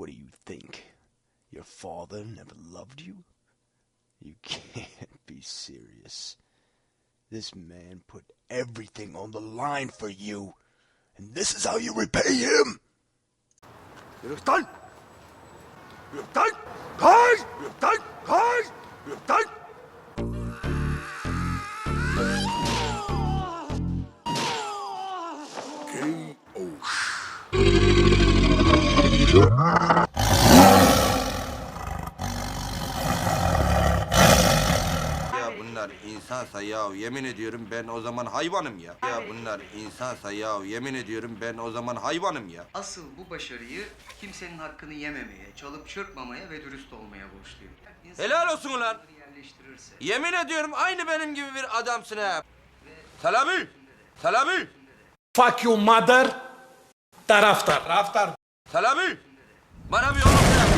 What do you think? Your father never loved you? You can't be serious. This man put everything on the line for you, and this is how you repay him? Yürü lan! Yürü lan! Kay! Yürü lan! Kay! Yürü lan! Bunlar insansa ya yemin ediyorum ben o zaman hayvanım ya. Ya bunlar insansa ya yemin ediyorum ben o zaman hayvanım ya. Asıl bu başarıyı kimsenin hakkını yememeye, çalıp çırpmamaya ve dürüst olmaya borçluyum. İnsan Helal olsun ulan. yerleştirirse Yemin ediyorum aynı benim gibi bir adamsın ha. Selami! Selami! Fuck you mother. Taraftar. Taraftar. Selami! Bana bir oğlum